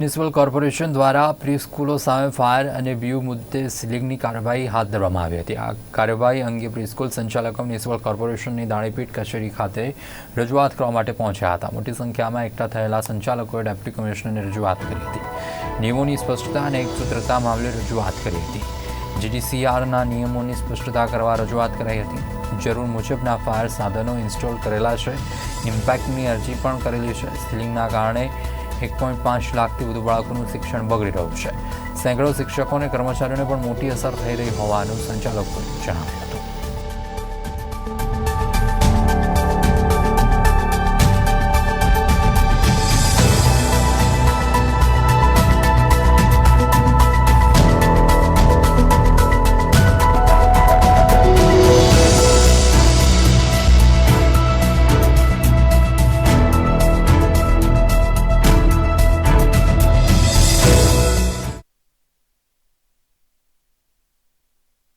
Municipal corporation દ્વારા pre સ્કૂલો સામે ફાયર અને વ્યૂ મુદ્દે સીલિંગની કાર્યવાહી હાથ ધરવામાં આવી હતી. આ કાર્યવાહી અંગે પ્રી સ્કૂલ સંચાલકો મ્યુનિસિપલ કોર્પોરેશનની દાણીપીઠ કચેરી ખાતે રજૂઆત કરવા માટે પહોંચ્યા હતા. મોટી સંખ્યામાં એકઠા થયેલા સંચાલકોએ ડેપ્યુટી કમિશનરને રજૂઆત કરી હતી. નિયમોની સ્પષ્ટતા અને એકસૂત્રતા મામલે રજૂઆત કરી હતી. જીડીસીઆરના નિયમોની સ્પષ્ટતા કરવા રજૂઆત કરાઈ હતી. જરૂર મુજબના ફાયર સાધનો ઇન્સ્ટોલ કરેલા છે. ઇમ્પેક્ટની અરજી પણ કરેલી છે. સીલિંગના કારણે એક પોઈન્ટ પાંચ લાખથી વધુ બાળકોનું શિક્ષણ બગડી રહ્યું છે. સેંકડો શિક્ષકો અને કર્મચારીઓને પણ મોટી અસર થઈ રહી હોવાનું સંચાલકોએ જણાવ્યું હતું.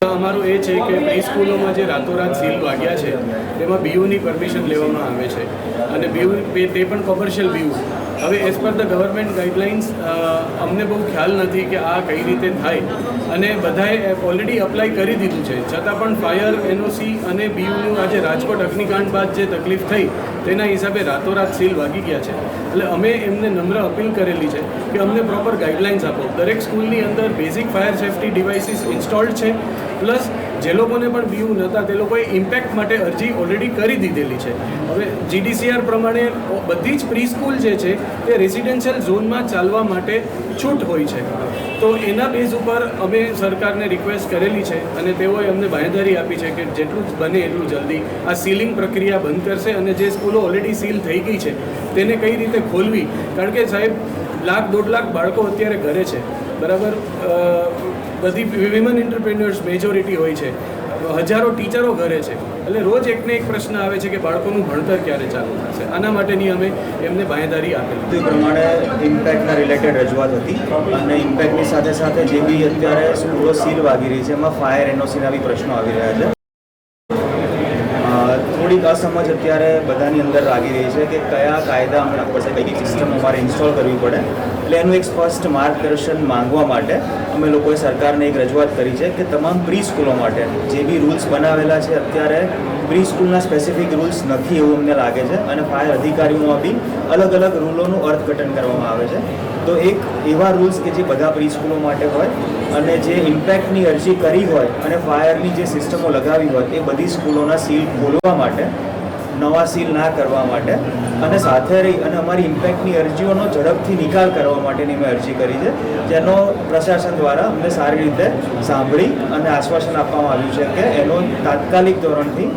અમારું એ છે કે પ્રી સ્કૂલોમાં જે રાતોરાત સીલ વાગ્યા છે, તેમાં બીયુની પરમિશન લેવામાં આવે છે. અને બીયુ તે પણ કોમર્શિયલ બીયુ હવે as per the government guidelines અમને બહુ ખ્યાલ નથી કે આ કઈ રીતે થાય. અને બધાએ ઓલરેડી અપ્લાય કરી દીધું છે. છતાં પણ ફાયર એનઓસી અને બીયુનું આજે રાજકોટ અગ્નિકાંડ બાદ જે તકલીફ થઈ, તેના હિસાબે રાતોરાત સીલ વાગી ગયા છે. એટલે અમે એમને નમ્ર અપીલ કરેલી છે કે અમને પ્રોપર ગાઈડલાઇન્સ આપો. દરેક સ્કૂલની અંદર basic fire safety devices installed છે. પ્લસ જે લોકોને પણ વ્યૂ નહોતા, તે લોકોએ ઇમ્પેક્ટ માટે અરજી ઓલરેડી કરી દીધેલી છે. હવે જીડીસીઆર પ્રમાણે બધી જ પ્રી સ્કૂલ જે છે, તે રેસિડેન્શિયલ ઝોનમાં ચાલવા માટે છૂટ હોય છે. તો એના બેઝ ઉપર અમે સરકારને રિક્વેસ્ટ કરેલી છે અને તેઓએ અમને બાંયધારી આપી છે કે જેટલું બને એટલું જલ્દી આ સીલિંગ પ્રક્રિયા બંધ કરશે અને જે સ્કૂલો ઓલરેડી સીલ થઈ ગઈ છે, તેને કઈ રીતે ખોલવી? કારણ કે સાહેબ, લાખ દોઢ લાખ બાળકો અત્યારે ઘરે છે. બરાબર? બધી વિમન એન્ટરપ્રેન્યોર્સ મેજોરિટી હોય છે. હજારો ટીચરો ઘરે છે. એટલે રોજ એકને એક પ્રશ્ન આવે છે કે બાળકોનું ભણતર ક્યારે ચાલુ થશે? આના માટેની અમે એમને બાંહેધરી આપેલી. તે પ્રમાણે ઇમ્પેક્ટના રિલેટેડ રજૂઆત હતી. અને ઇમ્પેક્ટની સાથે સાથે જે બી અત્યારે સ્કૂલો સીલ વાગી રહી છે, એમાં ફાયર એનઓસીના બી પ્રશ્નો આવી રહ્યા છે. થોડીક અસમજ અત્યારે બધાની અંદર લાગી રહી છે કે કયા કાયદા હમણાં પડશે કઈ સિસ્ટમ અમારે ઇન્સ્ટોલ કરવી પડે. એટલે એનું એક સ્પષ્ટ માર્ગદર્શન માંગવા માટે અમે લોકોએ સરકારને એક રજૂઆત કરી છે કે તમામ પ્રી સ્કૂલો માટે જે બી રૂલ્સ બનાવેલા છે અત્યારે પ્રી સ્કૂલના સ્પેસિફિક રૂલ્સ નથી એવું અમને લાગે છે અને ફાયર અધિકારીઓમાં બી અલગ અલગ રૂલોનું અર્થઘટન કરવામાં આવે છે. તો એક એવા રૂલ્સ કે જે બધા પ્રી સ્કૂલો માટે હોય અને જે ઇમ્પેક્ટની અરજી કરી હોય અને ફાયરની જે સિસ્ટમો લગાવી હોય એ બધી સ્કૂલોના સીલ ખોલવા માટે, નવા સીલ ના કરવા માટે અને સાથે રહી અને અમારી ઇમ્પેક્ટની અરજીઓનો ઝડપથી નિકાલ કરવા માટેની મેં અરજી કરી છે, જેનો પ્રશાસન દ્વારા અમને સારી રીતે સાંભળી અને આશ્વાસન આપવામાં આવ્યું છે કે એનો તાત્કાલિક ધોરણથી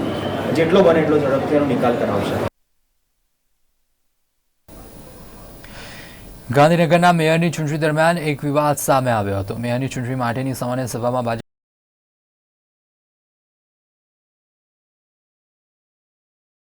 જેટલો બને એટલો ઝડપથી એનો નિકાલ કરાવશે. ગાંધીનગરના મેયરની ચૂંટણી દરમિયાન એક વિવાદ સામે આવ્યો હતો. મેયરની ચૂંટણી માટેની સામાન્ય સભામાં